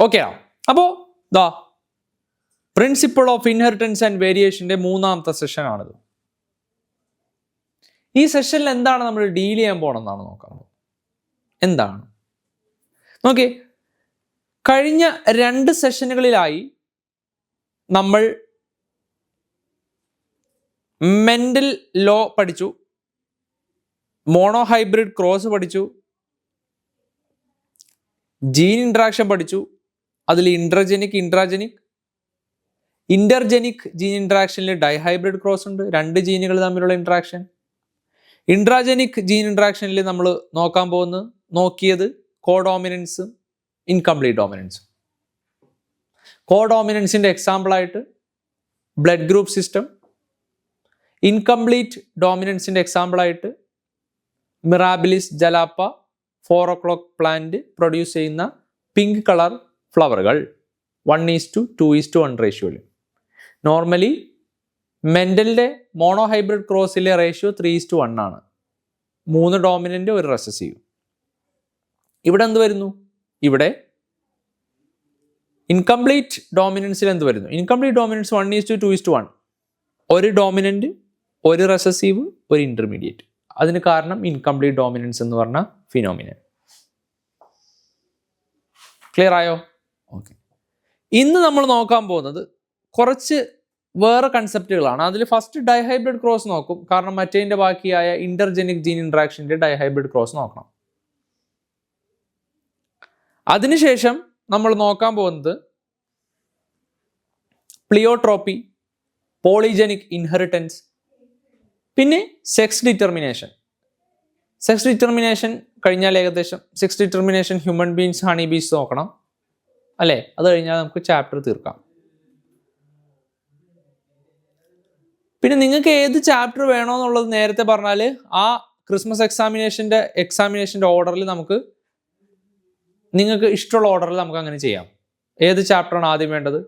Okay ആ. അപ്പോൾ ദാ പ്രിൻസിപ്പിൾ ഓഫ് ഇൻഹെറിറ്റൻസ് ആൻഡ് വേരിയേഷന്റെ മൂന്നാമത്തെ സെഷൻ ആണിത്. ഈ സെഷനിൽ എന്താണ് നമ്മൾ ഡീൽ ചെയ്യാൻ പോകണമെന്നാണ് നോക്കാൻ പോകുന്നത് എന്താണ്? നോക്കി കഴിഞ്ഞ രണ്ട് സെഷനുകളിലായി നമ്മൾ മെന്റൽ ലോ പഠിച്ചു മോണോ ഹൈബ്രിഡ് ക്രോസ് പഠിച്ചു ജീൻ ഇൻട്രാക്ഷൻ പഠിച്ചു അതിൽ ഇൻട്രജനിക് ഇൻട്രാജനിക്. ഇന്റർജനിക് ജീൻ ഇൻട്രാക്ഷനിൽ ഡൈഹൈബ്രിഡ് ക്രോസ് ഉണ്ട്. രണ്ട് ജീനുകൾ തമ്മിലുള്ള ഇൻട്രാക്ഷൻ ഇൻട്രാജനിക് ജീൻ ഇൻട്രാക്ഷനിൽ നമ്മൾ നോക്കാൻ പോകുന്നത് നോക്കിയത് കോഡോമിനൻസും ഇൻകംപ്ലീറ്റ് ഡോമിനൻസും കോഡോമിനൻസിന്റെ എക്സാമ്പിളായിട്ട് ബ്ലഡ് ഗ്രൂപ്പ് സിസ്റ്റം ഇൻകംപ്ലീറ്റ് ഡോമിനൻസിന്റെ എക്സാമ്പിളായിട്ട് Mirabilis jalapa four o'clock plant produce ചെയ്യുന്ന pink colour ഫ്ലവറുകൾ one is to two is to one റേഷ്യോയിൽ normally മെന്റലിന്റെ mono hybrid ക്രോസിലെ ratio three is to one ആണ്. മൂന്ന് ഡോമിനന്റ് ഒരു റെസസീവ് ഇവിടെ എന്ത് വരുന്നു? ഇവിടെ ഇൻകംപ്ലീറ്റ് ഡോമിനൻസിൽ എന്ത് വരുന്നു? Incomplete dominance one is to two is to one ഒരു ഡോമിനന്റ് ഒരു റെസസീവ് ഒരു ഇന്റർമീഡിയറ്റ് അതിന് കാരണം ഇൻകംപ്ലീറ്റ് ഡോമിനൻസ് എന്ന് പറഞ്ഞ ഫിനോമിനൻ ക്ലിയർ ആയോ? ഓക്കെ. ഇന്ന് നമ്മൾ നോക്കാൻ പോകുന്നത് കുറച്ച് വേറെ കൺസെപ്റ്റുകളാണ് അതിൽ ഫസ്റ്റ് ഡൈഹൈബ്രിഡ് ക്രോസ് നോക്കും. കാരണം മറ്റേതിന്റെ ബാക്കിയായ ഇന്റർജെനിക് ജീൻ ഇൻട്രാക്ഷന്റെ ഡൈഹൈബ്രിഡ് ക്രോസ് നോക്കണം. അതിനുശേഷം നമ്മൾ നോക്കാൻ പോകുന്നത് പ്ലിയോട്രോപ്പി പോളിജെനിക് ഇൻഹെറിറ്റൻസ് പിന്നെ സെക്സ് ഡിറ്റർമിനേഷൻ സെക്സ് ഡിറ്റർമിനേഷൻ കഴിഞ്ഞാൽ ഏകദേശം sex determination human beings honey bees നോക്കണം. അല്ലേ? അത് കഴിഞ്ഞാൽ നമുക്ക് ചാപ്റ്റർ തീർക്കാം. പിന്നെ നിങ്ങൾക്ക് ഏത് ചാപ്റ്റർ വേണമെന്നുള്ളത് നേരത്തെ പറഞ്ഞാൽ ആ ക്രിസ്മസ് എക്സാമിനേഷന്റെ എക്സാമിനേഷന്റെ ഓർഡറിൽ നമുക്ക് നിങ്ങൾക്ക് ഇഷ്ടമുള്ള ഓർഡറിൽ നമുക്ക് അങ്ങനെ ചെയ്യാം. ഏത് ചാപ്റ്ററാണ് ആദ്യം വേണ്ടത്?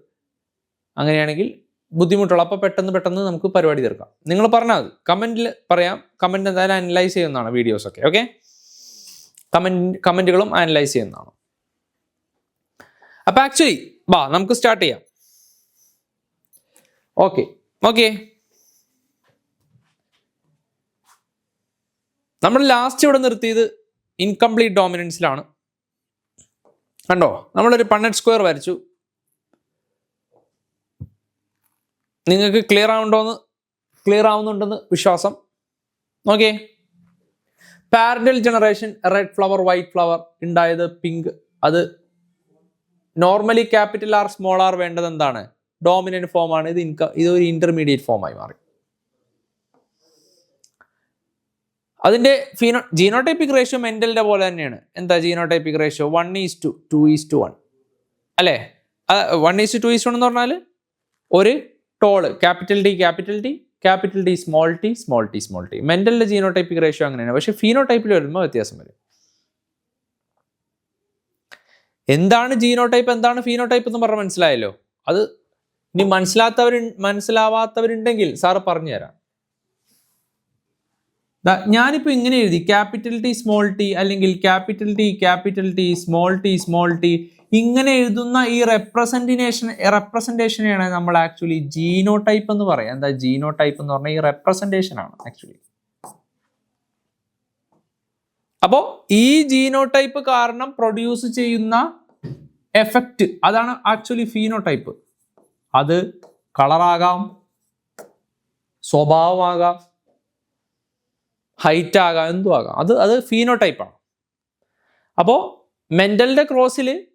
അങ്ങനെയാണെങ്കിൽ ബുദ്ധിമുട്ടുള്ള അപ്പോൾ പെട്ടെന്ന് പെട്ടെന്ന് നമുക്ക് പരിപാടി തീർക്കാം. നിങ്ങൾ പറഞ്ഞാൽ മതി. കമന്റിൽ പറയാം. കമന്റ് എന്തായാലും അനലൈസ് ചെയ്യുന്നതാണ് വീഡിയോസൊക്കെ ഓക്കെ കമന്റ് കമന്റുകളും അനലൈസ് ചെയ്യുന്നതാണ്. അപ്പം ആക്ച്വലി വാ നമുക്ക് സ്റ്റാർട്ട് ചെയ്യാം. ഓക്കെ ഓക്കെ നമ്മൾ ലാസ്റ്റ് ഇവിടെ നിർത്തിയത് ഇൻകംപ്ലീറ്റ് ഡോമിനൻസിലാണ് കണ്ടോ? നമ്മളൊരു പണ്ണറ്റ് സ്ക്വയർ വരച്ചു. നിങ്ങൾക്ക് ക്ലിയർ ആവുണ്ടോന്ന്? ക്ലിയർ ആവുന്നുണ്ടെന്ന് വിശ്വാസം. Okay parental generation red flower white flower ഉണ്ടായത് പിങ്ക് അത് normally capital R small R വേണ്ടത് എന്താണ്? ഡോമിനന്റ് ഫോം ആണ്. ഇത് ഇൻകം ഇത് ഒരു ഇന്റർമീഡിയറ്റ് ഫോമായി മാറി. അതിന്റെ ഫീനോ ജീനോടൈപ്പിക് റേഷ്യോ മെന്റലിന്റെ പോലെ തന്നെയാണ്. എന്താ genotypic ratio one is to two is to one അല്ലേ? One is two is one എന്ന് പറഞ്ഞാൽ ഒരു tall capital D capital D capital D small T small T small T മെന്റലിന്റെ genotypic ratio അങ്ങനെയാണ്. പക്ഷേ ഫീനോടൈപ്പിൽ വരുമ്പോൾ വ്യത്യാസം വരും. എന്താണ് ജീനോടൈപ്പ് എന്താണ് ഫീനോടൈപ്പ് എന്ന് പറഞ്ഞാൽ മനസ്സിലായല്ലോ. അത് ഇനി മനസ്സിലാത്തവർ മനസ്സിലാവാത്തവരുണ്ടെങ്കിൽ സാറ് പറഞ്ഞുതരാം ഞാനിപ്പോൾ ഇങ്ങനെ എഴുതി. ക്യാപിറ്റൽ ടി സ്മോൾ ടി അല്ലെങ്കിൽ capital T capital T small T small T ഇങ്ങനെ എഴുതുന്ന ഈ റെപ്രസെന്റിനേഷൻ റെപ്രസെന്റേഷനെയാണ് നമ്മൾ ആക്ച്വലി ജീനോ ടൈപ്പ് എന്ന് പറയാം. എന്താ ജീനോ ടൈപ്പ് എന്ന് പറഞ്ഞാൽ ഈ റെപ്രസെന്റേഷൻ ആണ് ആക്ച്വലി അപ്പോൾ ഈ ജീനോടൈപ്പ് കാരണം പ്രൊഡ്യൂസ് ചെയ്യുന്ന എഫക്റ്റ് അതാണ് ആക്ച്വലി ഫീനോടൈപ്പ് അത് കളറാകാം സ്വഭാവമാകാം ഹൈറ്റ് ആകാം എന്തും ആകാം. അത് അത് ഫീനോടൈപ്പാണ് അപ്പോൾ മെന്റലിന്റെ ക്രോസിൽ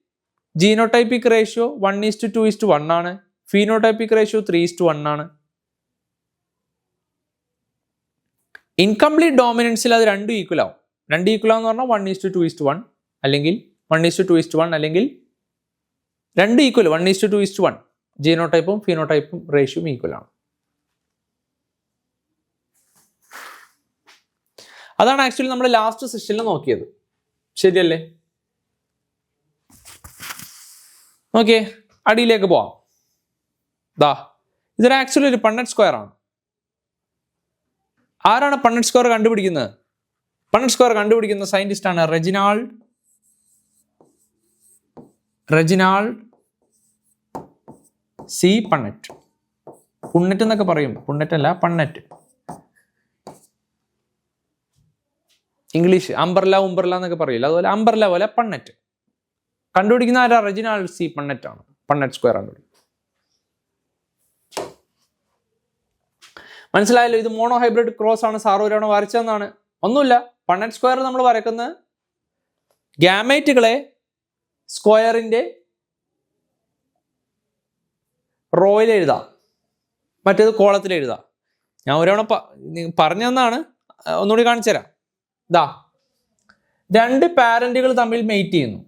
genotypic ratio one is to two is to one ആണ്. Phenotypic ratio three is to one ആണ്. ഇൻകംപ്ലീറ്റ് ഡോമിനൻസിൽ അത് രണ്ടും ഈക്വൽ ആവും. രണ്ട് ഈക്വൽ ആണെന്ന് പറഞ്ഞാൽ one is to two is to one അല്ലെങ്കിൽ one is to two is to one അല്ലെങ്കിൽ രണ്ട് equal one is to two is to one pheno ടൈപ്പും റേഷ്യോയും ഈക്വൽ ആണ്. അതാണ് ആക്ച്വലി നമ്മൾ ലാസ്റ്റ് സെഷനിൽ നോക്കിയത്. ശരിയല്ലേ? നോക്കിയേ അടിയിലേക്ക് പോവാം. ദാ ഇതൊരു ആക്ച്വലി ഒരു പണ്ണറ്റ് സ്ക്വയർ ആണ്. ആരാണ് പണ്ണറ്റ് സ്ക്വയർ കണ്ടുപിടിക്കുന്നത്? പണ്ണറ്റ് സ്ക്വയർ കണ്ടുപിടിക്കുന്ന സയന്റിസ്റ്റ് ആണ് Reginald. Reginald C Punnett. Punnett എന്നൊക്കെ പറയും. പുണ്ണറ്റ് അല്ല പണ്ണറ്റ്. ഇംഗ്ലീഷ് അംബർല ഉംബർല എന്നൊക്കെ പറയില്ല? അതുപോലെ അംബർല പോലെ പണ്ണറ്റ്. കണ്ടുപിടിക്കുന്ന ആരാ? റെജിനാൾഡ് സി പണ്ണറ്റ് ആണ്. പണ്ണറ്റ് സ്ക്വയർ കണ്ടുപിടിക്കും മനസ്സിലായല്ലോ ഇത് മോണോ ഹൈബ്രിഡ് ക്രോസ് ആണ്. സാർ ഒരാണോ വരച്ചതെന്നാണ് ഒന്നുമില്ല. പണ്ണറ്റ് സ്ക്വയർ നമ്മൾ വരക്കുന്നത് ഗ്യാമേറ്റുകളെ സ്ക്വയറിന്റെ റോയിൽ എഴുതാം. മറ്റേത് കോളത്തിൽ എഴുതാം. ഞാൻ ഒരവണ പറഞ്ഞു തന്നാണ്. ഒന്നുകൂടി കാണിച്ചു തരാം. ഇതാ രണ്ട് പാരന്റുകൾ തമ്മിൽ മെയ്റ്റ് ചെയ്യുന്നു.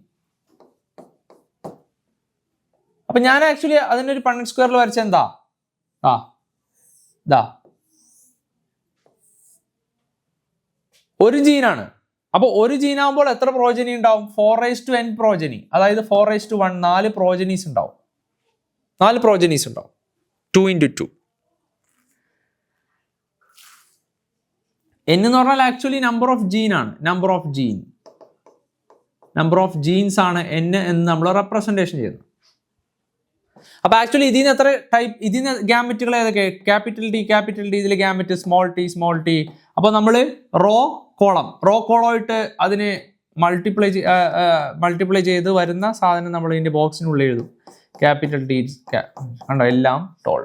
അപ്പൊ ഞാൻ ആക്ച്വലി അതിനൊരു പണ്ണൻ സ്ക്വയറിൽ വരച്ചെന്താ ആ ഇതാ ഒരു ജീനാണ്. അപ്പോൾ ഒരു ജീനാകുമ്പോൾ എത്ര പ്രോജനി ഉണ്ടാവും? Four raise to n progeny അതായത് ഫോർ റൈസ് ടു വൺ നാല് പ്രോജനീസ് ഉണ്ടാവും. നാല് പ്രോജനീസ് ഉണ്ടാവും. ടു ഇന്റു ടു എൻ എന്ന് പറഞ്ഞാൽ ആക്ച്വലി നമ്പർ ഓഫ് ജീൻ ആണ്. Number of gene number of genes ആണ് എൻ എന്ന് നമ്മൾ റെപ്രസെന്റേഷൻ ചെയ്യുന്നത്. അപ്പൊ ആക്ച്വലി ഇതിന് എത്ര ടൈപ്പ് ഇതിന് ഗ്യാമറ്റുകൾ ഏതൊക്കെ? ക്യാപിറ്റൽ ടി ക്യാപിറ്റൽ ടി ഇതിൽ gamete small T small T അപ്പൊ നമ്മൾ റോ കോളം. റോ കോളമായിട്ട് അതിന് മൾട്ടിപ്ലൈ മൾട്ടിപ്ലൈ ചെയ്ത് വരുന്ന സാധനം നമ്മൾ ഇതിന്റെ ബോക്സിനുള്ളിൽ എഴുതും. ക്യാപിറ്റൽ ടി കണ്ടോ? എല്ലാം ടോൾ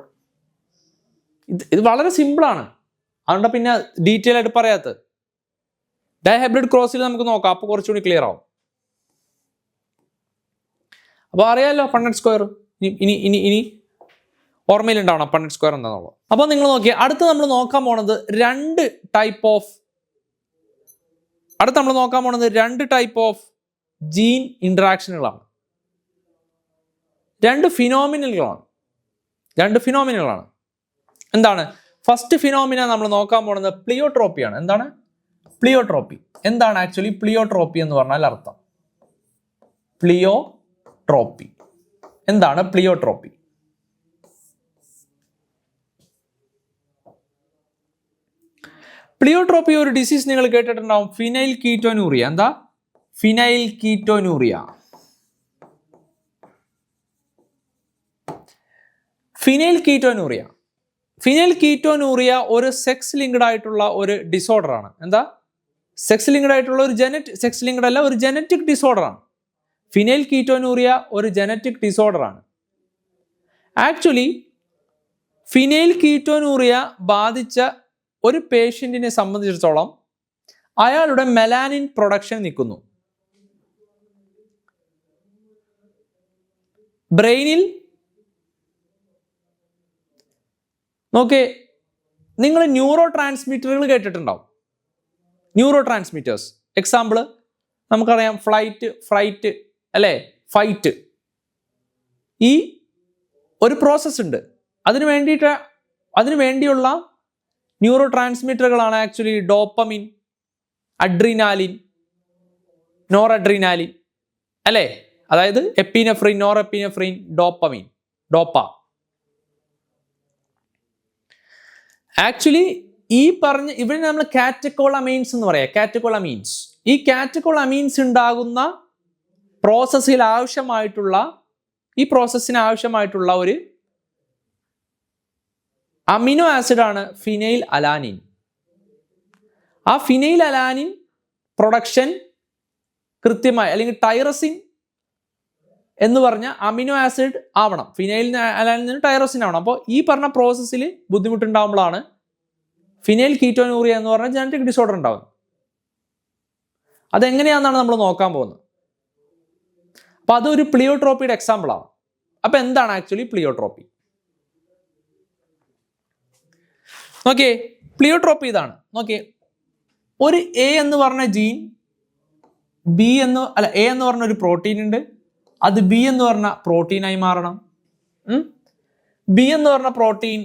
ഇത് ഇത് വളരെ സിമ്പിളാണ് അതുകൊണ്ട് പിന്നെ ഡീറ്റെയിൽ ആയിട്ട് പറയാത്തത്. ഡൈഹൈബ്രിഡ് ക്രോസിൽ നമുക്ക് നോക്കാം. അപ്പോൾ കുറച്ചുകൂടി ക്ലിയർ ആവും. അപ്പോൾ അറിയാമല്ലോ പണ്ണറ്റ് സ്ക്വയർ ഇനി ഇനി ഇനി ഓർമ്മയിലുണ്ടാവണം പണ്ണറ്റ് സ്ക്വയർ എന്താണെന്നുള്ളത് അപ്പോൾ നിങ്ങൾ നോക്കിയാൽ അടുത്ത് നമ്മൾ നോക്കാൻ പോണത് രണ്ട് ടൈപ്പ് ഓഫ് അടുത്ത് നമ്മൾ നോക്കാൻ പോണത് രണ്ട് ടൈപ്പ് ഓഫ് ജീൻ ഇൻട്രാക്ഷനുകളാണ് രണ്ട് ഫിനോമിനലുകളാണ് രണ്ട് ഫിനോമിനലുകളാണ് എന്താണ്? ഫസ്റ്റ് ഫിനോമിന നമ്മൾ നോക്കാൻ പോകുന്നത് പ്ലിയോട്രോപ്പിയാണ് എന്താണ്? പ്ലിയോട്രോപ്പി എന്താണ് ആക്ച്വലി പ്ലിയോട്രോപ്പി എന്ന് പറഞ്ഞാൽ അർത്ഥം? പ്ലിയോട്രോപ്പി എന്താണ് പ്ലിയോട്രോപ്പി പ്ലിയോട്രോപ്പി ഒരു ഡിസീസ് നിങ്ങൾ കേട്ടിട്ടുണ്ടാവും. Phenyl ketonuria. എന്താ? Phenyl ketonuria. Phenyl ketonuria. Phenyl ketonuria ഒരു സെക്സ് ലിങ്ക്ഡ് ആയിട്ടുള്ള ഒരു ഡിസോർഡർ ആണ്. എന്താ? സെക്സ് ലിങ്ക്ഡ് ആയിട്ടുള്ള ഒരു ജനറ്റ് സെക്സ് ലിങ്ക്ഡ് അല്ല ഒരു ജനറ്റിക് ഡിസോർഡർ ആണ്. ഫിനൈൽ കീറ്റോനൂറിയ ഒരു ജനറ്റിക് ഡിസോർഡർ ആണ്. ആക്ച്വലി ഫിനൈൽ കീറ്റോനൂറിയ ബാധിച്ച ഒരു പേഷ്യന്റിനെ സംബന്ധിച്ചിടത്തോളം അയാളുടെ മെലാനിൻ പ്രൊഡക്ഷൻ നിൽക്കുന്നു. ബ്രെയിനിൽ നോക്കേ നിങ്ങൾ ന്യൂറോ ട്രാൻസ്മിറ്ററുകൾ കേട്ടിട്ടുണ്ടാവും. ന്യൂറോ ട്രാൻസ്മിറ്റേഴ്സ് എക്സാമ്പിൾ നമുക്കറിയാം ഫ്ലൈറ്റ് ഫ്ലൈറ്റ് അല്ലേ? ഫൈറ്റ് ഈ ഒരു പ്രോസസ്സ് ഉണ്ട്. അതിന് വേണ്ടിയിട്ട് അതിനു വേണ്ടിയുള്ള ന്യൂറോ ട്രാൻസ്മിറ്ററുകളാണ് actually dopamine adrenaline noradrenaline അല്ലേ? അതായത് epinephrine norepinephrine dopamine dopa. Actually ഈ പറഞ്ഞ ഇവിടെ നമ്മൾ കാറ്റക്കോളമീൻസ് എന്ന് പറയാം കാറ്റക്കോളമീൻസ്. ഈ കാറ്റക്കോളമീൻസ് ഉണ്ടാകുന്ന പ്രോസസ്സിൽ ആവശ്യമായിട്ടുള്ള ഈ പ്രോസസ്സിന് ആവശ്യമായിട്ടുള്ള ഒരു അമിനോ ആസിഡ് ആണ് ഫിനൈൽ അലാനിൻ. ആ ഫിനൈൽ അലാനിൻ പ്രൊഡക്ഷൻ കൃത്യമായി അല്ലെങ്കിൽ ടൈറസിൻ എന്ന് പറഞ്ഞ അമിനോ ആസിഡ് ആവണം. ഫിനൈൽ അലാനിൻ ടൈറസിൻ ആവണം. അപ്പോൾ ഈ പറഞ്ഞ പ്രോസസ്സിൽ ബുദ്ധിമുട്ടുണ്ടാകുമ്പോഴാണ് ഫിനൈൽ കീറ്റോനൂറിയ എന്ന് പറഞ്ഞ ജനറ്റിക് ഡിസോർഡർ ഉണ്ടാവുന്നത്. അതെങ്ങനെയാണെന്നാണ് നമ്മൾ നോക്കാൻ പോകുന്നത്. അപ്പൊ അതൊരു പ്ലിയോട്രോപ്പിയുടെ എക്സാമ്പിൾ ആണ് അപ്പൊ എന്താണ് ആക്ച്വലി പ്ലിയോട്രോപ്പി? നോക്കിയേ പ്ലിയോട്രോപ്പി ഇതാണ്. നോക്കിയേ ഒരു എ എന്ന് പറഞ്ഞ ജീൻ ബി എന്ന് അല്ല എ എന്ന് പറഞ്ഞ ഒരു പ്രോട്ടീൻ ഉണ്ട്. അത് ബി എന്ന് പറഞ്ഞ പ്രോട്ടീനായി മാറണം. ബി എന്ന് പറഞ്ഞ പ്രോട്ടീൻ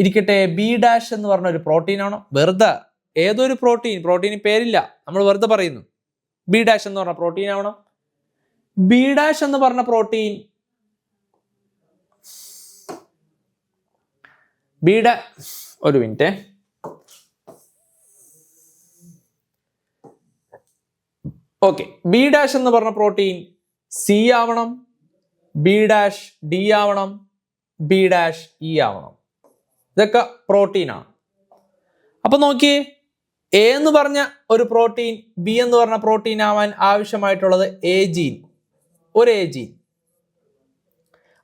ഇരിക്കട്ടെ ബി ഡാഷ് എന്ന് പറഞ്ഞ ഒരു പ്രോട്ടീൻ ആണോ? വെറുതെ ഏതൊരു പ്രോട്ടീൻ പ്രോട്ടീന് പേരില്ല. നമ്മൾ വെറുതെ പറയുന്നു. ബി ഡാഷ് എന്ന് പറഞ്ഞ പ്രോട്ടീൻ ആവണം. ബി ഡാഷ് എന്ന് പറഞ്ഞ പ്രോട്ടീൻ ബി ഡാ ഒരു മിനിറ്റ്. ഓക്കെ. ബി ഡാഷ് എന്ന് പറഞ്ഞ പ്രോട്ടീൻ സി ആവണം ബി ഡാഷ് ഡി ആവണം ബി ഡാഷ് ഇ ആവണം. ഇതൊക്കെ പ്രോട്ടീനാണ് അപ്പൊ നോക്കിയേ എ എന്ന് പറഞ്ഞ ഒരു പ്രോട്ടീൻ ബി എന്ന് പറഞ്ഞ പ്രോട്ടീൻ ആവാൻ ആവശ്യമായിട്ടുള്ളത് എ ജീൻ ഒരു എ ജീൻ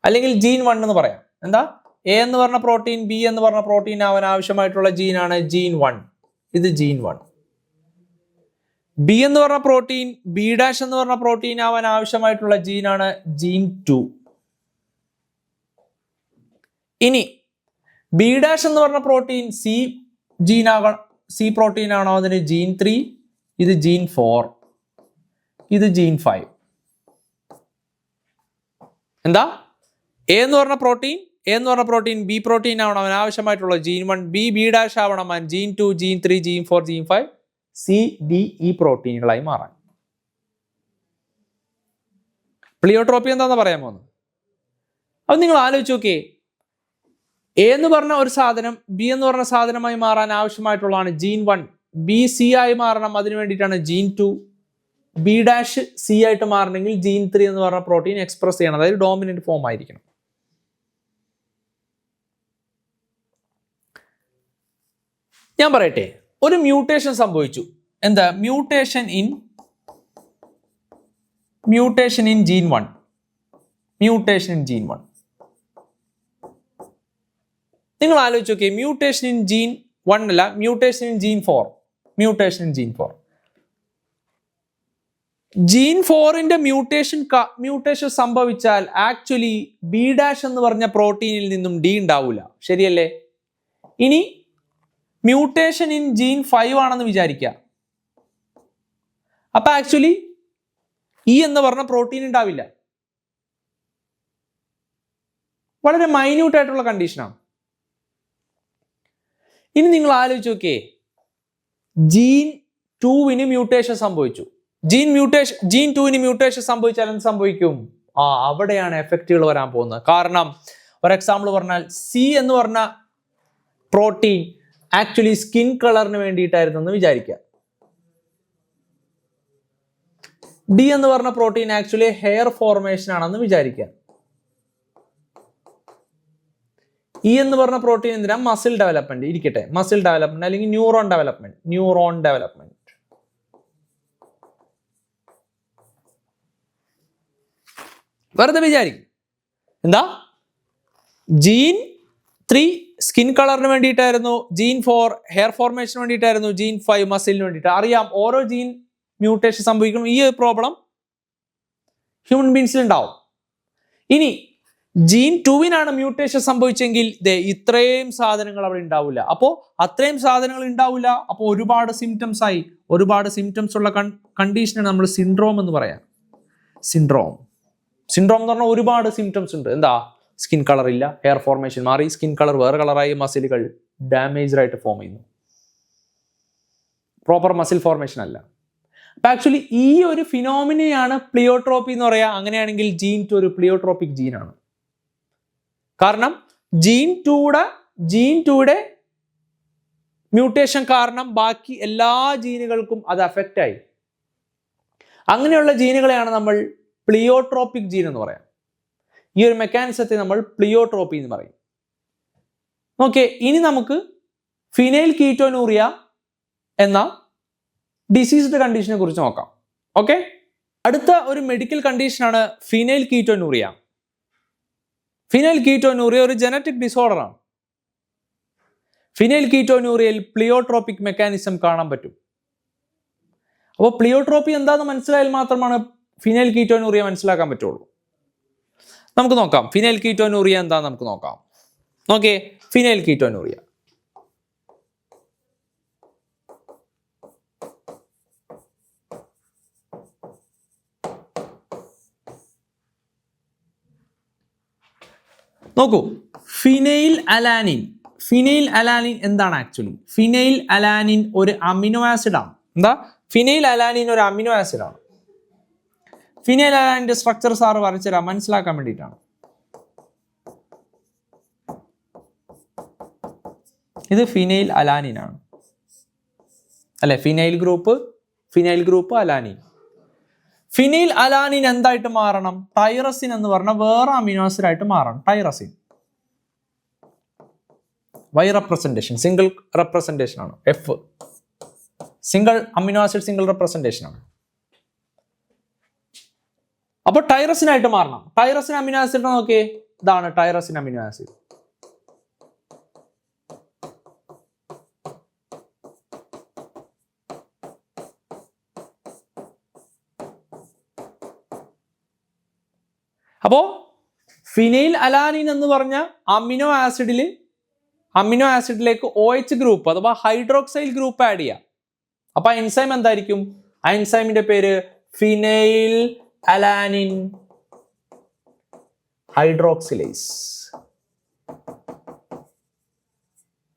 അല്ലെങ്കിൽ ജീൻ വൺ എന്ന് പറയാം. എന്താ? എ എന്ന് പറഞ്ഞ പ്രോട്ടീൻ ബി എന്ന് പറഞ്ഞ പ്രോട്ടീൻ ആവാൻ ആവശ്യമായിട്ടുള്ള ജീനാണ് ജീൻ വൺ ഇത് ജീൻ വൺ ബി എന്ന് പറഞ്ഞ പ്രോട്ടീൻ ബി ഡാഷ് എന്ന് പറഞ്ഞ പ്രോട്ടീൻ ആവാൻ ആവശ്യമായിട്ടുള്ള ജീനാണ് ജീൻ ടു ഇനി ബി ഡാഷ് എന്ന് പറഞ്ഞ പ്രോട്ടീൻ സി ജീൻ ആകണം സി പ്രോട്ടീൻ ആണോ അതിന് ജീൻ ത്രീ ഇത് ജീൻ ഫോർ ഇത് ജീൻ ഫൈവ് എന്താ? എ എന്ന് പറഞ്ഞ പ്രോട്ടീൻ എന്ന് പറഞ്ഞ പ്രോട്ടീൻ ബി പ്രോട്ടീൻ ആവണം. അവൻ ആവശ്യമായിട്ടുള്ള gene one B B dash ആവണം. അവൻ gene two gene three gene four gene five C D E പ്രോട്ടീനുകളായി മാറാൻ. പ്ലിയോട്രോപ്പി എന്താണെന്ന് പറയാൻ പോകുന്നത്? അപ്പൊ നിങ്ങൾ ആലോചിച്ച് നോക്കിയേ. എ എന്ന് പറഞ്ഞ ഒരു സാധനം ബി എന്ന് പറഞ്ഞ സാധനമായി മാറാൻ ആവശ്യമായിട്ടുള്ളതാണ് ജീൻ വൺ ബി സി ആയി മാറണം. അതിന് വേണ്ടിയിട്ടാണ് gene two B dash C ആയിട്ട് മാറണമെങ്കിൽ ജീൻ ത്രീ എന്ന് പറഞ്ഞ പ്രോട്ടീൻ എക്സ്പ്രസ് ചെയ്യണം. അതായത് ഡോമിനന്റ് ഫോം ആയിരിക്കണം. ഞാൻ പറയട്ടെ ഒരു മ്യൂട്ടേഷൻ സംഭവിച്ചു. എന്താ? Mutation in mutation in gene one mutation in gene one നിങ്ങൾ ആലോചിച്ച് നോക്കിയേ മ്യൂട്ടേഷൻ ഇൻ ജീൻ വൺ അല്ല mutation in gene four mutation in gene four gene ഫോറിന്റെ മ്യൂട്ടേഷൻ മ്യൂട്ടേഷൻ സംഭവിച്ചാൽ ആക്ച്വലി ബി ഡാഷ് എന്ന് പറഞ്ഞ പ്രോട്ടീനിൽ നിന്നും ഡി ഉണ്ടാവില്ല ശരിയല്ലേ? ഇനി മ്യൂട്ടേഷൻ ഇൻ ജീൻ ഫൈവ് ആണെന്ന് വിചാരിക്കുക അപ്പൊ ആക്ച്വലി ഈ എന്ന് പറഞ്ഞ പ്രോട്ടീൻ ഉണ്ടാവില്ല വളരെ മൈന്യൂട്ട് ആയിട്ടുള്ള കണ്ടീഷനാണ് ഇനി നിങ്ങൾ ആലോചിച്ച് നോക്കിയേ. ജീൻ ടൂവിന് മ്യൂട്ടേഷൻ സംഭവിച്ചു. ജീൻ മ്യൂട്ടേഷൻ ജീൻ ടൂവിന് മ്യൂട്ടേഷൻ സംഭവിച്ചാൽ എന്ത് സംഭവിക്കും? ആ അവിടെയാണ് എഫക്റ്റുകൾ വരാൻ പോകുന്നത്. കാരണം ഒരു എക്സാമ്പിൾ പറഞ്ഞാൽ സി എന്ന് പറഞ്ഞ പ്രോട്ടീൻ ആക്ച്വലി സ്കിൻ കളറിന് വേണ്ടിയിട്ടായിരുന്നു എന്ന് വിചാരിക്കുക. ഡി എന്ന് പറഞ്ഞ പ്രോട്ടീൻ ആക്ച്വലി ഹെയർ ഫോർമേഷൻ ആണെന്ന് വിചാരിക്കുക. ഇ എന്ന് പറഞ്ഞ പ്രോട്ടീൻ എന്തിനാ? മസിൽ ഡെവലപ്മെന്റ് ഇരിക്കട്ടെ. മസിൽ ഡെവലപ്മെന്റ് അല്ലെങ്കിൽ ന്യൂറോൺ ഡെവലപ്മെന്റ് ന്യൂറോൺ ഡെവലപ്മെന്റ് വെറുതെ വിചാരിക്കും. എന്താ? ജീൻ ത്രീ സ്കിൻ കളറിന് വേണ്ടിയിട്ടായിരുന്നു ജീൻ ഫോർ ഹെയർ ഫോർമേഷന് വേണ്ടിയിട്ടായിരുന്നു ജീൻ ഫൈവ് മസിലിന് വേണ്ടിയിട്ട്. അറിയാം ഓരോ ജീൻ മ്യൂട്ടേഷൻ സംഭവിക്കണം ഈ ഒരു പ്രോബ്ലം ഹ്യൂമൻ ബീൻസിൽ ഉണ്ടാവും. ഇനി ജീൻ ടുവിനാണ് മ്യൂട്ടേഷൻ സംഭവിച്ചെങ്കിൽ ദേ ഇത്രയും സാധനങ്ങൾ അവിടെ ഉണ്ടാവില്ല. അപ്പോൾ അത്രയും സാധനങ്ങൾ ഉണ്ടാവില്ല അപ്പോൾ ഒരുപാട് സിംറ്റംസ് ആയി. ഒരുപാട് സിംറ്റംസ് ഉള്ള കണ്ടീഷനാണ് നമ്മൾ സിൻഡ്രോം എന്ന് പറയാം. സിൻഡ്രോം സിൻഡ്രോം എന്ന് പറഞ്ഞാൽ ഒരുപാട് സിംറ്റംസ് ഉണ്ട്. എന്താ? സ്കിൻ കളർ ഇല്ല ഹെയർ ഫോർമേഷൻ മാറി സ്കിൻ കളർ വേറെ കളറായി മസിലുകൾ ഡാമേജ്ഡ് ആയിട്ട് ഫോം ചെയ്യുന്നു. പ്രോപ്പർ മസിൽ ഫോർമേഷൻ അല്ല. അപ്പൊ ആക്ച്വലി ഈ ഒരു ഫിനോമിനെയാണ് പ്ലിയോട്രോപ്പി എന്ന് പറയാ. അങ്ങനെയാണെങ്കിൽ ജീൻ ടു ഒരു പ്ലിയോട്രോപ്പിക് ജീനാണ് കാരണം ജീൻ ടൂടെ ജീൻ ടൂടെ മ്യൂട്ടേഷൻ കാരണം ബാക്കി എല്ലാ ജീനുകൾക്കും അത് അഫക്റ്റ് ആയി. അങ്ങനെയുള്ള ജീനുകളെയാണ് നമ്മൾ പ്ലിയോട്രോപ്പിക് ജീൻ എന്ന് പറയാം. ഈ ഒരു മെക്കാനിസത്തെ നമ്മൾ പ്ലിയോട്രോപ്പി എന്ന് പറയും. ഓക്കെ ഇനി നമുക്ക് ഫിനൈൽ കീറ്റോനൂറിയ എന്ന ഡിസീസ്ഡ് കണ്ടീഷനെ കുറിച്ച് നോക്കാം. ഓക്കെ അടുത്ത ഒരു മെഡിക്കൽ കണ്ടീഷനാണ് ഫിനൈൽ കീറ്റോനൂറിയ ഫിനൈൽ കീറ്റോനൂറിയ ഒരു ജനറ്റിക് ഡിസോർഡർ ആണ്. ഫിനൈൽ കീറ്റോനൂറിയയിൽ പ്ലിയോട്രോപ്പിക് മെക്കാനിസം കാണാൻ പറ്റും. അപ്പോൾ പ്ലിയോട്രോപ്പി എന്താണെന്ന് മനസ്സിലായാൽ മാത്രമാണ് ഫിനൈൽ കീറ്റോനൂറിയ മനസ്സിലാക്കാൻ പറ്റുള്ളൂ. നമുക്ക് നോക്കാം. ഫിനൈൽ കീറ്റോനൂറിയ എന്താന്ന് നമുക്ക് നോക്കാം. നോക്കേ ഫിനൈൽ കീറ്റോനൂറിയ. നോക്കൂ ഫിനൈൽ അലാനിൻ. ഫിനൈൽ അലാനിൻ എന്താണ് ആക്ച്വലി? ഫിനൈൽ അലാനിൻ ഒരു അമിനോ ആസിഡാണ്. എന്താ? ഫിനൈൽ അലാനിൻ ഒരു അമിനോ ആസിഡ് ആണ് ഫിനൈൽ അലാനിന്റെ സ്ട്രക്ചർ സാറ് വരച്ചുതരാം മനസ്സിലാക്കാൻ വേണ്ടിയിട്ടാണ്. ഇത് ഫിനൈൽ അലാനിൻ ആണ് അല്ലെ? Phenyl group phenyl group alanine. Phenylalanine എന്തായിട്ട് മാറണം? ടൈറസിൻ എന്ന് പറഞ്ഞാൽ വേറെ അമിനോ ആസിഡ് ആയിട്ട് മാറണം. Tyrosine. Y representation single representation ആണ്. F single amino acid single representation ആണ്. അപ്പൊ ടൈറസിനായിട്ട് മാറണം. ടൈറസിൻ അമിനോ ആസിഡ് നോക്കിയേ? ഇതാണ് ടൈറസിൻ അമിനോ ആസിഡ്. അപ്പോ ഫിനൈൽ അലാനിൻ എന്ന് പറഞ്ഞ അമിനോ ആസിഡിൽ അമിനോ ആസിഡിലേക്ക് ഒ എച്ച് ഗ്രൂപ്പ് അഥവാ ഹൈഡ്രോക്സൈൽ ഗ്രൂപ്പ് ആഡ് ചെയ്യാം. അപ്പൊ എൻസൈം എന്തായിരിക്കും? ആ എൻസൈമിന്റെ പേര് ഫിനൈൽ അലാനിൻ ഹൈഡ്രോക്സിലേസ്.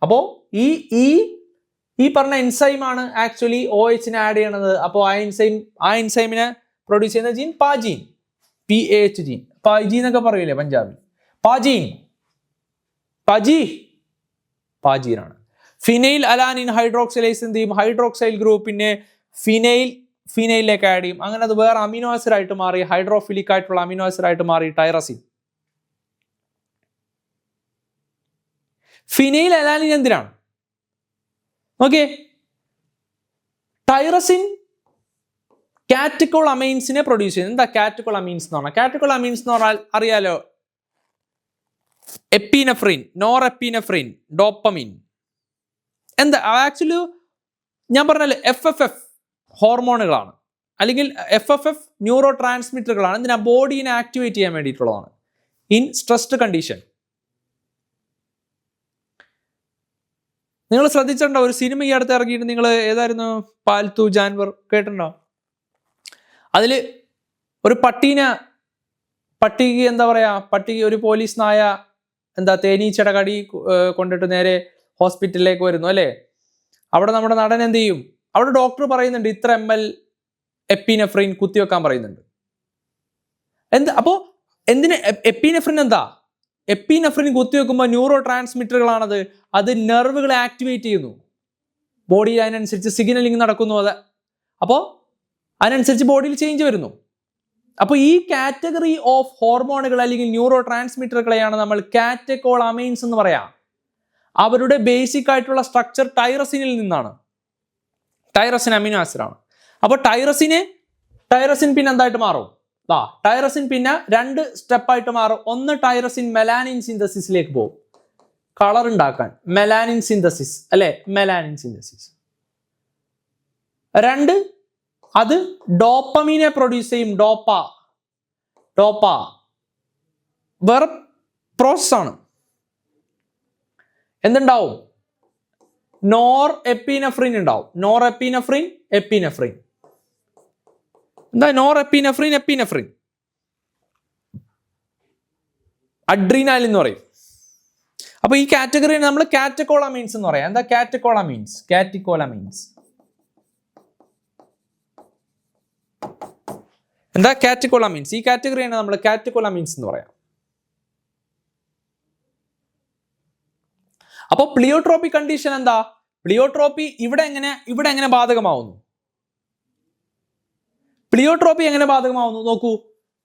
അപ്പോ ഈ ഈ ഈ പറഞ്ഞ എൻസൈമാണ് ആക്ച്വലി ഒ എച്ചിനെ ആഡ് ചെയ്യണത്. അപ്പോൾ ആ എൻസൈം ആ എൻസൈമിനെ പ്രൊഡ്യൂസ് ചെയ്യുന്ന ജീൻ പാജീൻ. പി എ എച്ച് ജീൻ പാജി എന്നൊക്കെ പറയൂലേ പഞ്ചാബിൽ. പാജീൻ. പാജി. പാജീനാണ്. ഫിനൈൽ അലാനിൻ ഹൈഡ്രോക്സിലൈസ് എന്ത് ചെയ്യും? ഹൈഡ്രോക്സൈൽ ഗ്രൂപ്പിനെ ഫിനൈൽ ഫിനൈലിലേക്ക് ആഡ് ചെയ്യും. അങ്ങനെ അത് വേറെ അമിനോ ആസിഡ് ആയിട്ട് മാറി ഹൈഡ്രോഫിലിക് ആയിട്ടുള്ള അമിനോ ആസിഡ് ആയിട്ട് മാറി ടൈറസിൻ ഫിനൈൽ അലാലിൻ എന്തിനാണ്? ഓക്കെ ടൈറസിൻ കാറ്റക്കോൾ അമൈൻസിനെ പ്രൊഡ്യൂസ് ചെയ്യുന്നത് എന്താ കാറ്റക്കോൾ അമീൻസ് എന്ന് പറഞ്ഞാൽ? കാറ്റക്കോൾ അമീൻസ് എന്ന് പറഞ്ഞാൽ അറിയാലോ? എപ്പീനഫ്രിൻ നോർ എപ്പീനഫ്രിൻ ഡോപ്പമിൻ എന്താ ആക്ച്വലി ഞാൻ പറഞ്ഞല്ലോ എഫ് എഫ് എഫ് ഹോർമോണുകളാണ്. അല്ലെങ്കിൽ എഫ് എഫ് എഫ് ന്യൂറോ ട്രാൻസ്മിറ്ററുകളാണ് ഇതിനാ ബോഡീനെ ആക്ടിവേറ്റ് ചെയ്യാൻ വേണ്ടിയിട്ടുള്ളതാണ്. ഇൻ സ്ട്രെസ്ഡ് കണ്ടീഷൻ നിങ്ങൾ ശ്രദ്ധിച്ചിട്ടുണ്ടോ? ഒരു സിനിമ ഈ അടുത്ത് ഇറങ്ങിയിട്ട് നിങ്ങൾ ഏതായിരുന്നു? പാൽത്തു ജാൻവർ കേട്ടിട്ടുണ്ടോ? അതിൽ ഒരു പട്ടീനെ പട്ടിക്ക് എന്താ പറയാ? പട്ടിക്ക് ഒരു പോലീസ് നായ എന്താ തേനീച്ചയുടെ കടി കൊണ്ടിട്ട് നേരെ ഹോസ്പിറ്റലിലേക്ക് വരുന്നു അല്ലേ? അവിടെ നമ്മുടെ നടൻ എന്ത് ചെയ്യും? അവിടെ ഡോക്ടർ പറയുന്നുണ്ട് ഇത്ര എം എൽ എപ്പിനെഫ്രിൻ കുത്തിവെക്കാൻ പറയുന്നുണ്ട്. എന്ത്? അപ്പോ എന്തിന് എപ്പിനെഫ്രിൻ എന്താ? എപ്പിനെഫ്രിൻ കുത്തിവെക്കുമ്പോൾ ന്യൂറോ ട്രാൻസ്മിറ്ററുകളാണത് അത് നെർവുകളെ ആക്ടിവേറ്റ് ചെയ്യുന്നു. ബോഡിയിൽ അതിനനുസരിച്ച് സിഗ്നലിംഗ് നടക്കുന്നു അത്. അപ്പോൾ അതിനനുസരിച്ച് ബോഡിയിൽ ചേഞ്ച് വരുന്നു. അപ്പോൾ ഈ കാറ്റഗറി ഓഫ് ഹോർമോണുകൾ അല്ലെങ്കിൽ ന്യൂറോ ട്രാൻസ്മിറ്ററുകളെയാണ് നമ്മൾ കാറ്റക്കോൾ അമൈൻസ് എന്ന് പറയാം. അവരുടെ ബേസിക് ആയിട്ടുള്ള സ്ട്രക്ചർ ടൈറസിനിൽ നിന്നാണ്. ടൈറസിൻ അമിനോ ആസിഡ് ആണ്. അപ്പോൾ ടൈറസിന് ടൈറസിൻ പിന്നെ എന്തായിട്ട് മാറും? ആ ടൈറസിൻ പിന്നെ രണ്ട് സ്റ്റെപ്പായിട്ട് മാറും. ഒന്ന് ടൈറസിൻ മെലാനിൻ സിന്തസിസിലേക്ക് പോകും. കളർ ഉണ്ടാക്കാൻ. മെലാനിൻ സിന്തസിസ് അല്ലെ? മെലാനിൻ സിന്തസിസ് രണ്ട് അത് ഡോപ്പമീനെ പ്രൊഡ്യൂസ് ചെയ്യും. ഡോപ്പ. ഡോപ്പ. വേറെ പ്രോസസ്സാണ് എന്തുണ്ടാവും? നോർ എപ്പിനഫ്രിൻ ഉണ്ടാവും. Norepinephrine. എപ്പിനഫ്രിൻ എന്താ നോർ എപ്പിനഫ്രിൻ? എപ്പിനഫ്രിൻ അഡ്രീനാൽ എന്ന് പറയും. അപ്പൊ ഈ കാറ്റഗറി നമ്മൾ കാറ്റക്കോളമീൻസ് എന്ന് പറയാം. എന്താ കാറ്റക്കോളമീൻസ്? കാറ്റിക്കോളമീൻസ്. എന്താ കാറ്റക്കോളമീൻസ്? ഈ കാറ്റഗറിയാണ് നമ്മൾ കാറ്റക്കോളമീൻസ് എന്ന് പറയാം. അപ്പോൾ പ്ലിയോട്രോപ്പി കണ്ടീഷൻ എന്താ? പ്ലിയോട്രോപ്പി ഇവിടെ എങ്ങനെ ഇവിടെ എങ്ങനെ ബാധകമാവുന്നു? പ്ലിയോട്രോപ്പി എങ്ങനെ ബാധകമാവുന്നു? നോക്കൂ.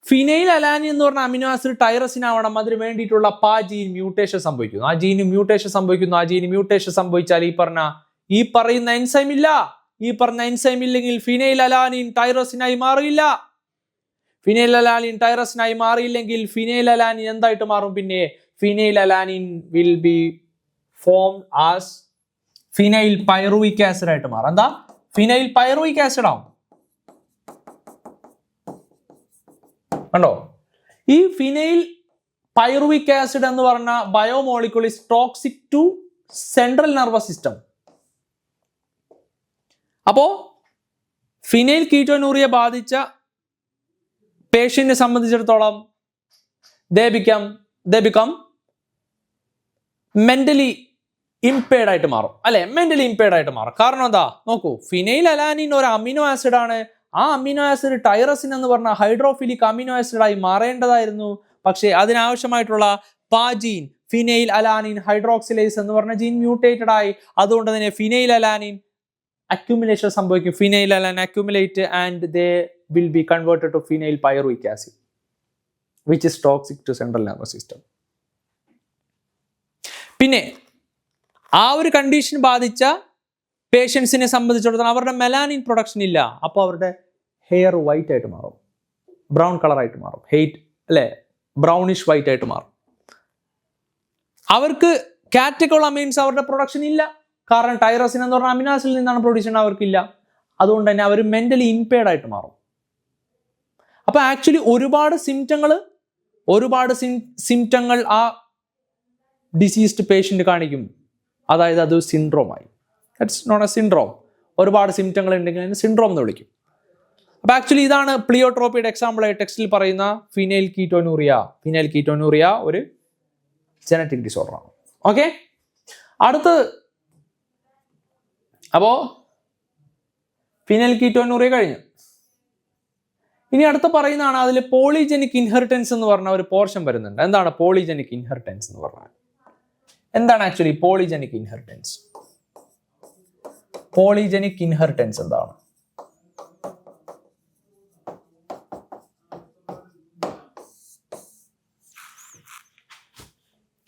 ഫിനൈൽ അലാനി എന്ന് പറഞ്ഞ അമിനോ ആസിഡ് ടൈറസിൻ ആവണം അതിന് വേണ്ടിയിട്ടുള്ള പാ ജീൻ മ്യൂട്ടേഷൻ സംഭവിക്കുന്നു. ആ ജീന് മ്യൂട്ടേഷൻ സംഭവിക്കുന്നു. ആ ജീന് മ്യൂട്ടേഷൻ സംഭവിച്ചാൽ ഈ പറഞ്ഞ ഈ പറയുന്ന എൻസൈം ഇല്ല. ഈ പറഞ്ഞ എൻസൈം ഇല്ലെങ്കിൽ ഫിനൈൽ അലാനിൻ ടൈറസിനായി മാറിയില്ല ഫിനൈൽ അലാനിൻ ടൈറസിനായി മാറിയില്ലെങ്കിൽ ഫിനൈൽ അലാനിൻ എന്തായിട്ട് മാറും? പിന്നെ phenyl alanine will be form as phenyl pyruvic acid ആയിട്ട് മാറും. എന്താ? ഫിനൈൽ പൈറുവിക് ആസിഡ് ആവും. കണ്ടോ? ഈ ഫിനൈൽ പൈറുവിക് ആസിഡ് എന്ന് പറഞ്ഞ biomolecule is toxic to central nervous system അപ്പോ ഫിനൈൽ കീറ്റോനൂറിയെ ബാധിച്ച പേഷ്യന്റിനെ സംബന്ധിച്ചിടത്തോളം they become they become mentally impaired ആയിട്ട് മാറും. അല്ലെ? മെന്റലി ഇംപേർഡ് ആയിട്ട് മാറും. കാരണം എന്താ? നോക്കൂ ഫിനൈൽ അലാനിൻ ഒരു അമിനോ ആസിഡ് ആണ്. ആ അമിനോ ആസിഡ് ടൈറസിൻ എന്ന് പറഞ്ഞ ഹൈഡ്രോഫിലിക് അമിനോ ആസിഡായി മാറേണ്ടതായിരുന്നു. പക്ഷേ അതിനാവശ്യമായിട്ടുള്ള പാജീൻ ഫിനൈൽ അലാനിൻ ഹൈഡ്രോക്സിലേസ് എന്ന് പറഞ്ഞ ജീൻ മ്യൂട്ടേറ്റഡ് ആയി. അതുകൊണ്ട് തന്നെ ഫിനൈൽ അലാനിൻ അക്യുമുലേഷൻ സംഭവിക്കും. Phenyl alanine accumulate and they will be converted to phenyl pyruvic acid which is toxic to central nervous system പിന്നെ ആ ഒരു കണ്ടീഷൻ ബാധിച്ച പേഷ്യൻസിനെ സംബന്ധിച്ചിടത്തോളം അവരുടെ മെലാനിൻ പ്രൊഡക്ഷൻ ഇല്ല. അപ്പോൾ അവരുടെ ഹെയർ വൈറ്റ് ആയിട്ട് മാറും. ബ്രൗൺ കളറായിട്ട് മാറും. ഹെയ്റ്റ് അല്ലേ? ബ്രൗണിഷ് വൈറ്റ് ആയിട്ട് മാറും. അവർക്ക് കാറ്റഗോളമീൻസ് അവരുടെ പ്രൊഡക്ഷൻ ഇല്ല. കാരണം ടൈറോസിൻ എന്ന് പറഞ്ഞ അമിനാസിൽ നിന്നാണ് പ്രൊഡ്യൂസ് ചെയ്യുന്നത്. അവർക്കില്ല. അതുകൊണ്ട് തന്നെ അവർ മെന്റലി ഇംപേർഡ് ആയിട്ട് മാറും. അപ്പോൾ ആക്ച്വലി ഒരുപാട് സിംറ്റങ്ങൾ ഒരുപാട് സിംറ്റങ്ങൾ ആ ഡിസീസ്ഡ് പേഷ്യന്റ് കാണിക്കും. അതായത് അത് സിൻഡ്രോമായി ദറ്റ്സ് നോട്ട് എ സിൻഡ്രോം ഒരുപാട് സിംറ്റങ്ങൾ ഉണ്ടെങ്കിൽ അതിന് സിൻഡ്രോം എന്ന് വിളിക്കും. അപ്പോൾ ആക്ച്വലി ഇതാണ് പ്ലിയോട്രോപ്പിയുടെ എക്സാമ്പിൾ ആയി ടെക്സ്റ്റിൽ പറയുന്ന ഫിനൈൽ കീറ്റോനൂറിയ ഫിനൈൽ കീറ്റോനൂറിയ ഒരു ജനറ്റിക് ഡിസോർഡർ ആണ്. ഓക്കെ അടുത്ത് അപ്പോൾ ഫിനൈൽ കീറ്റോനൂറിയ കഴിഞ്ഞു. ഇനി അടുത്ത് പറയുന്നതാണ് അതിൽ പോളിജനിക് ഇൻഹെറിറ്റൻസ് എന്ന് പറഞ്ഞ ഒരു പോർഷൻ വരുന്നുണ്ട്. എന്താണ് പോളിജനിക് ഇൻഹെറിറ്റൻസ് എന്ന് പറഞ്ഞാൽ എന്താണ് actually polygenic inheritance polygenic inheritance എന്താണ്?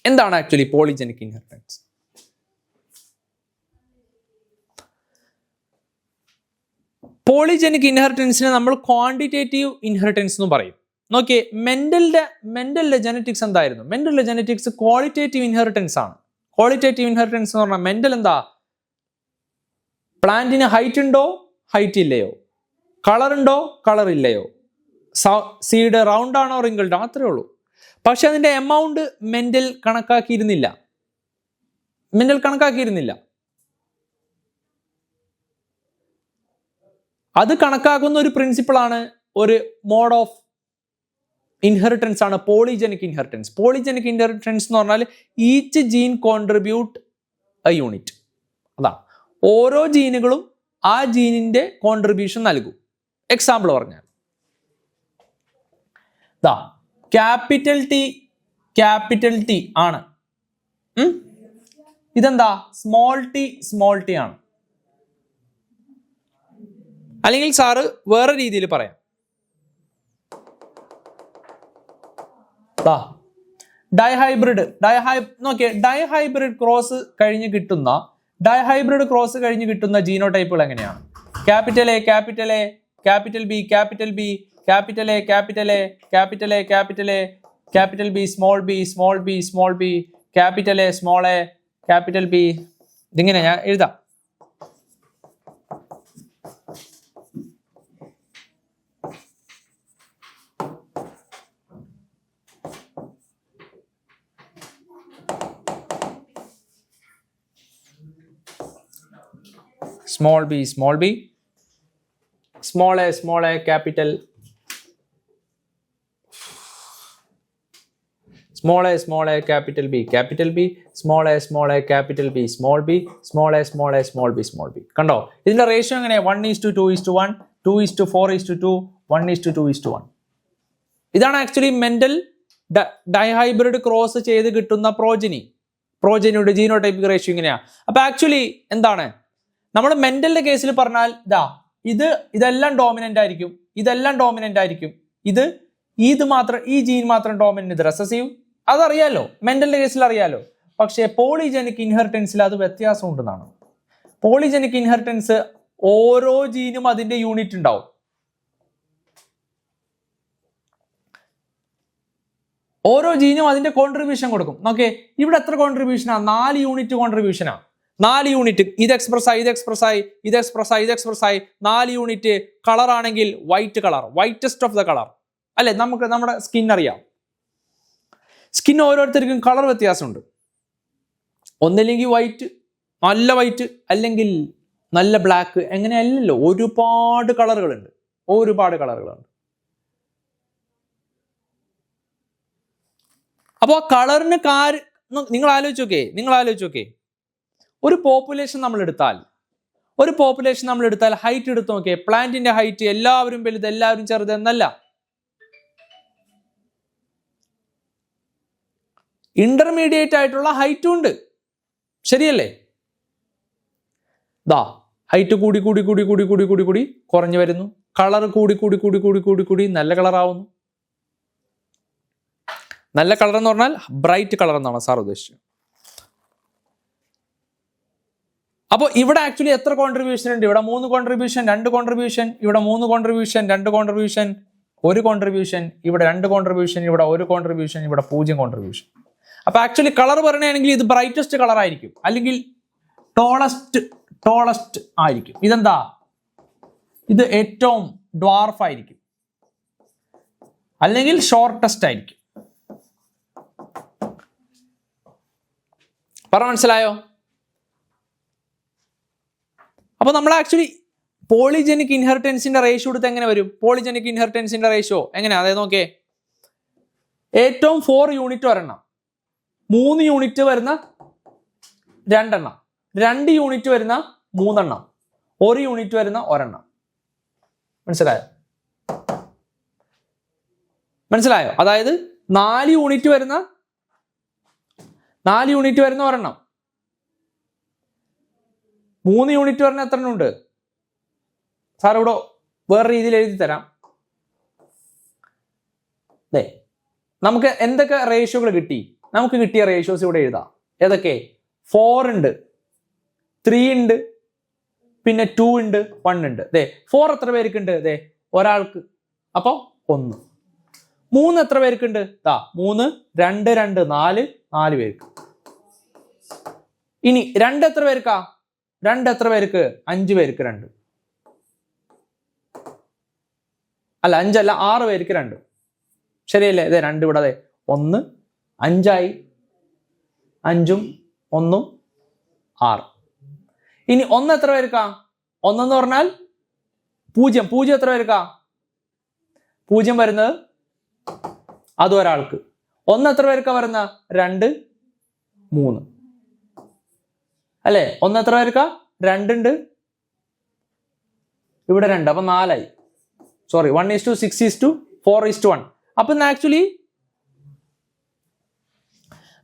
എന്താണ് ആക്ച്വലി പോളിജനിക് ഇൻഹെറിറ്റൻസ് പോളിജനിക് ഇൻഹെറിറ്റൻസിനെ നമ്മൾ ക്വാണ്ടിറ്റേറ്റീവ് ഇൻഹെറിറ്റൻസ് എന്ന് പറയും. നോക്കിയേ മെന്റലിന്റെ മെന്റലിന്റെ ജനറ്റിക്സ് എന്തായിരുന്നു? മെന്റലിന്റെ ജനറ്റിക്സ് ക്വാളിറ്റേറ്റീവ് ഇൻഹെറിറ്റൻസ് ആണ്. ക്വാളിറ്റേറ്റീവ് ഇൻഹെറിറ്റൻസ് എന്ന് പറഞ്ഞാൽ മെന്റൽ എന്താ? പ്ലാന്റിന് ഹൈറ്റ് ഉണ്ടോ? ഹൈറ്റ് ഇല്ലയോ? കളർ ഉണ്ടോ? കളർ ഇല്ലയോ? സീഡ് റൗണ്ട് ആണോ റിങ്കിൾഡ് അത്രേ ഉള്ളൂ. പക്ഷെ അതിന്റെ എമൗണ്ട് മെന്റൽ കണക്കാക്കിയിരുന്നില്ല. മെന്റൽ കണക്കാക്കിയിരുന്നില്ല. അത് കണക്കാക്കുന്ന ഒരു പ്രിൻസിപ്പിളാണ് ഒരു മോഡ് ഓഫ് ഇൻഹെറിറ്റൻസ് ആണ് പോളിജനിക് ഇൻഹെറിറ്റൻസ് പോളിജനിക് ഇൻഹെറിറ്റൻസ് എന്ന് പറഞ്ഞാൽ each gene contribute a unit അതാ. ഓരോ ജീനുകളും ആ ജീനിന്റെ കോൺട്രിബ്യൂഷൻ നൽകും. എക്സാമ്പിൾ പറഞ്ഞാൽ. ദാ ക്യാപിറ്റൽ ടി ക്യാപിറ്റൽ ടി ആണ്. ഇതെന്താ? സ്മോൾ ടി സ്മോൾ ടി ആണ്. അല്ലെങ്കിൽ സാറ് വേറെ രീതിയിൽ പറയാം. ഡൈഹൈബ്രിഡ് ഡൈഹൈ നോക്കിയേ ഡൈഹൈബ്രിഡ് ക്രോസ് കഴിഞ്ഞ് കിട്ടുന്ന ഡൈഹൈബ്രിഡ് ക്രോസ് കഴിഞ്ഞ് കിട്ടുന്ന ജീനോ ടൈപ്പുകൾ എങ്ങനെയാണ്? Capital A capital A capital B capital B capital A capital A capital A capital A capital B small B small B small B capital A small A capital B ഇതിങ്ങനെ ഞാൻ എഴുതാം. Small b small b. Small a small a capital. Small a small a capital b. Capital b small a small a capital b. Small b small a small a small b small b. കണ്ടോ? ഇതിന്റെ ratio എങ്ങനെയാ? One is to two is to one two is to four is to two one is to two is to one ഇതാണ് actually Mendel dihybrid cross ചെയ്ത് കിട്ടുന്ന progeny പ്രോജനിയുടെ ജീനോ ജീനോടൈപ്പിക് ratio ഇങ്ങനെയാണ് അപ്പൊ actually എന്താണ്? നമ്മൾ മെന്റലിന്റെ കേസിൽ പറഞ്ഞാൽ ഇതാ ഇത് ഇതെല്ലാം ഡോമിനന്റ് ആയിരിക്കും ഇതെല്ലാം ഡോമിനന്റ് ആയിരിക്കും. ഇത് ഇത് മാത്രം ഈ ജീൻ മാത്രം ഡോമിനന്റ് റെസസീവ് അതറിയാലോ മെന്റലിന്റെ കേസിൽ അറിയാലോ. പക്ഷേ പോളിജനിക് ഇൻഹെറിറ്റൻസിൽ അത് വ്യത്യാസം ഉണ്ടെന്നാണ് പോളിജനിക് ഇൻഹെറിറ്റൻസ് ഓരോ ജീനും അതിന്റെ യൂണിറ്റ് ഉണ്ടാവും. ഓരോ ജീനും അതിന്റെ കോൺട്രിബ്യൂഷൻ കൊടുക്കും. നോക്കേ ഇവിടെ എത്ര കോൺട്രിബ്യൂഷനാ നാല് യൂണിറ്റ് കോൺട്രിബ്യൂഷനാ നാല് യൂണിറ്റ് ഇത് എക്സ്പ്രസ് ആയി ഇത് എക്സ്പ്രസ് ആയി ഇത് എക്സ്പ്രസ് ആയി ഇത് എക്സ്പ്രസ് ആയി. നാല് യൂണിറ്റ് കളർ ആണെങ്കിൽ white colour whitest of the colour അല്ലെ? നമുക്ക് നമ്മുടെ സ്കിൻ അറിയാം. സ്കിൻ ഓരോരുത്തർക്കും കളർ വ്യത്യാസമുണ്ട്. ഒന്നില്ലെങ്കിൽ വൈറ്റ് നല്ല വൈറ്റ് അല്ലെങ്കിൽ നല്ല ബ്ലാക്ക് എങ്ങനെയല്ലല്ലോ? ഒരുപാട് കളറുകളുണ്ട് ഒരുപാട് കളറുകളുണ്ട് അപ്പോൾ ആ കളറിന് കാര് നിങ്ങൾ ആലോചിച്ച് നോക്കേ നിങ്ങൾ ആലോചിച്ച് നോക്കേ ഒരു പോപ്പുലേഷൻ നമ്മൾ എടുത്താൽ ഒരു പോപ്പുലേഷൻ നമ്മൾ എടുത്താൽ ഹൈറ്റ് എടുത്ത് നോക്കിയേ പ്ലാന്റിന്റെ ഹൈറ്റ് എല്ലാവരും വലുത് എല്ലാവരും ചെറുത് എന്നല്ല. ഇന്റർമീഡിയറ്റ് ആയിട്ടുള്ള ഹൈറ്റും ഉണ്ട്. ശരിയല്ലേ? ദാ ഹൈറ്റ് കൂടി കൂടി കൂടി കൂടി കൂടി കൂടി കൂടി കുറഞ്ഞു വരുന്നു. കളർ കൂടി കൂടി കൂടി കൂടി കൂടി കൂടി നല്ല കളറാവുന്നു നല്ല കളർ എന്ന് പറഞ്ഞാൽ ബ്രൈറ്റ് കളർ എന്നാണ് സാർ ഉദ്ദേശിച്ചത്. അപ്പോൾ ഇവിടെ ആക്ച്വലി എത്ര കോൺട്രിബ്യൂഷൻ ഉണ്ട്? ഇവിടെ മൂന്ന് കോൺട്രിബ്യൂഷൻ രണ്ട് കോൺട്രിബ്യൂഷൻ ഇവിടെ മൂന്ന് കോൺട്രിബ്യൂഷൻ രണ്ട് കോൺട്രിബ്യൂഷൻ ഒരു കോൺട്രിബ്യൂഷൻ ഇവിടെ രണ്ട് കോൺട്രിബ്യൂഷൻ ഇവിടെ ഒരു കോൺട്രിബ്യൂഷൻ ഇവിടെ പൂജ്യം കോൺട്രിബ്യൂഷൻ അപ്പോൾ ആക്ച്വലി കളർ പറയുകയാണെങ്കിൽ ഇത് ബ്രൈറ്റസ്റ്റ് കളർ ആയിരിക്കും. അല്ലെങ്കിൽ ടോളസ്റ്റ് ടോളസ്റ്റ് ആയിരിക്കും. ഇതെന്താ? ഇത് ഏറ്റവും ഡ്വാർഫ് ആയിരിക്കും. അല്ലെങ്കിൽ ഷോർട്ടസ്റ്റ് ആയിരിക്കും. പറ മനസ്സിലായോ? അപ്പൊ നമ്മൾ ആക്ച്വലി പോളിജനിക് ഇൻഹെറിറ്റൻസിന്റെ റേഷ്യോ എടുത്ത് എങ്ങനെ വരും? പോളിജനിക് ഇൻഹെറിറ്റൻസിന്റെ റേഷ്യോ എങ്ങനെയാ അതായത് നോക്കേ ഏറ്റവും ഫോർ യൂണിറ്റ് ഒരെണ്ണം. മൂന്ന് യൂണിറ്റ് വരുന്ന രണ്ടെണ്ണം. രണ്ട് യൂണിറ്റ് വരുന്ന മൂന്നെണ്ണം. ഒരു യൂണിറ്റ് വരുന്ന ഒരെണ്ണം. മനസ്സിലായോ? മനസ്സിലായോ? അതായത് നാല് യൂണിറ്റ് വരുന്ന നാല് യൂണിറ്റ് വരുന്ന ഒരെണ്ണം. മൂന്ന് യൂണിറ്റ് പറഞ്ഞാൽ എത്ര ഉണ്ട് സാർ ഇവിടെ വേറെ രീതിയിൽ എഴുതി തരാം. ദേ നമുക്ക് എന്തൊക്കെ റേഷ്യോകൾ കിട്ടി? നമുക്ക് കിട്ടിയ റേഷ്യോസ് ഇവിടെ എഴുതാം. ഏതൊക്കെ? ഫോർ ഉണ്ട്. ത്രീ ഉണ്ട്. പിന്നെ ടു ഉണ്ട്. വൺ ഉണ്ട്. അതെ ഫോർ എത്ര പേർക്കുണ്ട്? അതെ ഒരാൾക്ക്. അപ്പോൾ ഒന്ന്. മൂന്ന് എത്ര പേർക്കുണ്ട്? ദാ മൂന്ന് രണ്ട് രണ്ട് നാല് നാല് പേർക്ക്. ഇനി രണ്ട് എത്ര പേർക്കാ? രണ്ട് എത്ര പേർക്ക്? അഞ്ച് പേർക്ക് രണ്ട്. അല്ല അഞ്ചല്ല ആറ് പേർക്ക് രണ്ട്. ശരിയല്ലേ? ഇതേ രണ്ട് ഇവിടെ അതെ ഒന്ന് അഞ്ചായി. അഞ്ചും ഒന്നും ആറ്. ഇനി ഒന്ന് എത്ര പേർക്കാ? ഒന്നെന്ന് പറഞ്ഞാൽ പൂജ്യം. പൂജ്യം എത്ര പേർക്കാ? പൂജ്യം വരുന്നത് അതൊരാൾക്ക് ഒന്ന് എത്ര പേർക്കാ വരുന്ന രണ്ട് മൂന്ന്. അല്ലേ? ഒന്ന് എത്ര പേർക്കാ? രണ്ടുണ്ട്. ഇവിടെ രണ്ട് അപ്പൊ നാലായി. Sorry one is to six is to four is to one അപ്പൊ ആക്ച്വലി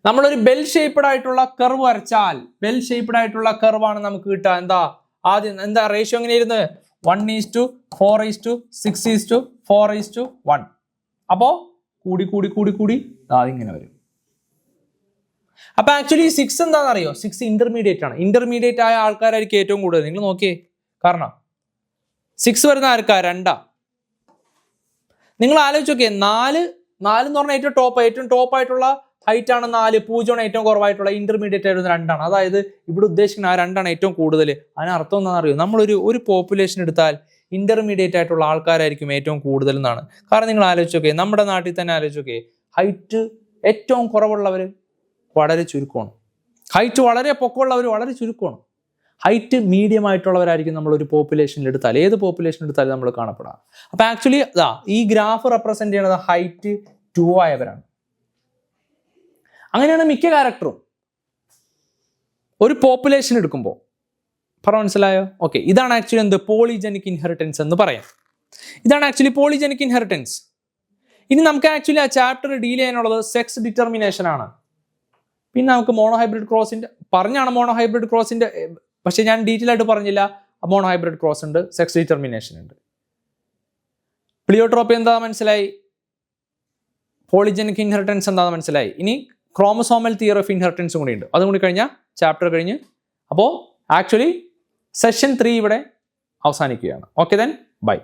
നമ്മളൊരു ബെൽ ഷേപ്പഡ് ആയിട്ടുള്ള കർവ് വരച്ചാൽ ബെൽ ഷേപ്പഡ് ആയിട്ടുള്ള കർവാണ് നമുക്ക് കിട്ടുക. എന്താ? ആദ്യം എന്താ റേഷ്യോ എങ്ങനെയായിരുന്നു one is to four is to six is to four is to one അപ്പോ കൂടി കൂടി കൂടി കൂടി ഇങ്ങനെ വരും. അപ്പൊ ആക്ച്വലി സിക്സ് എന്താണെന്ന് അറിയോ സിക്സ് ഇന്റർമീഡിയറ്റ് ആണ്. ഇന്റർമീഡിയറ്റ് ആയ ആൾക്കാരായിരിക്കും ഏറ്റവും കൂടുതൽ. നിങ്ങൾ നോക്കിയേ. കാരണം സിക്സ് വരുന്ന ആർക്കാ? രണ്ടാ. നിങ്ങൾ ആലോചിച്ച് നോക്കിയേ. നാല് നാല് എന്ന് പറഞ്ഞാൽ ഏറ്റവും ടോപ്പ് ഏറ്റവും ടോപ്പ് ആയിട്ടുള്ള ഹൈറ്റ് ആണ് നാല് പൂജ്യമാണ് ഏറ്റവും കുറവായിട്ടുള്ള ഇന്റർമീഡിയറ്റ് ആയിരുന്നു രണ്ടാണ്. അതായത് ഇവിടെ ഉദ്ദേശിക്കുന്ന ആ രണ്ടാണ് ഏറ്റവും കൂടുതൽ. അതിനർത്ഥം എന്താണെന്ന് അറിയോ നമ്മളൊരു ഒരു പോപ്പുലേഷൻ എടുത്താൽ ഇന്റർമീഡിയറ്റ് ആയിട്ടുള്ള ആൾക്കാരായിരിക്കും ഏറ്റവും കൂടുതൽ എന്നാണ്. കാരണം നിങ്ങൾ ആലോചിച്ച് നോക്കിയേ. നമ്മുടെ നാട്ടിൽ തന്നെ ആലോചിച്ച് നോക്കിയേ. ഹൈറ്റ് ഏറ്റവും കുറവുള്ളവർ വളരെ ചുരുക്കമാണ്. ഹൈറ്റ് വളരെ പൊക്കമുള്ളവർ വളരെ ചുരുക്കമാണ്. ഹൈറ്റ് മീഡിയം ആയിട്ടുള്ളവരായിരിക്കും നമ്മൾ ഒരു പോപ്പുലേഷനിൽ എടുത്താൽ. ഏത് പോപ്പുലേഷൻ എടുത്താലും നമ്മൾ കാണപ്പെടാം. അപ്പം ആക്ച്വലി ഇതാ ഈ ഗ്രാഫ് റെപ്രസെന്റ് ചെയ്യണത് ഹൈറ്റ് ടു ആയവരാണ്. അങ്ങനെയാണ് മിക്ക ക്യാരക്ടറും ഒരു പോപ്പുലേഷൻ എടുക്കുമ്പോൾ പറ മനസ്സിലായോ? ഓക്കെ ഇതാണ് ആക്ച്വലി എന്ത്? പോളിജനിക് ഇൻഹെറിറ്റൻസ് എന്ന് പറയാം. ഇതാണ് ആക്ച്വലി പോളിജനിക് ഇൻഹെറിറ്റൻസ് ഇനി നമുക്ക് ആക്ച്വലി ആ ചാപ്റ്റർ ഡീൽ ചെയ്യാനുള്ളത് സെക്സ് ഡിറ്റർമിനേഷൻ ആണ്. പിന്നെ നമുക്ക് മോണോ ഹൈബ്രിഡ് ക്രോസിന്റെ പറഞ്ഞാണ് മോണോ ഹൈബ്രിഡ് ക്രോസിന്റെ പക്ഷേ ഞാൻ ഡീറ്റെയിൽ ആയിട്ട് പറഞ്ഞില്ല. മോണോ ഹൈബ്രിഡ് ക്രോസ് ഉണ്ട് സെക്സ് ഡിറ്റർമിനേഷൻ ഉണ്ട്. പ്ലിയോട്രോപ്പി എന്താ മനസ്സിലായി? പോളിജനിക് ഇൻഹെറിറ്റൻസ് എന്താ മനസ്സിലായി? ഇനി ക്രോമസോമൽ തിയർ ഓഫ് ഇൻഹെറിറ്റൻസും കൂടി ഉണ്ട്. അതും കൂടി കഴിഞ്ഞാൽ ചാപ്റ്റർ കഴിഞ്ഞ്. അപ്പോൾ ആക്ച്വലി സെഷൻ ത്രീ ഇവിടെ അവസാനിക്കുകയാണ്. Okay then bye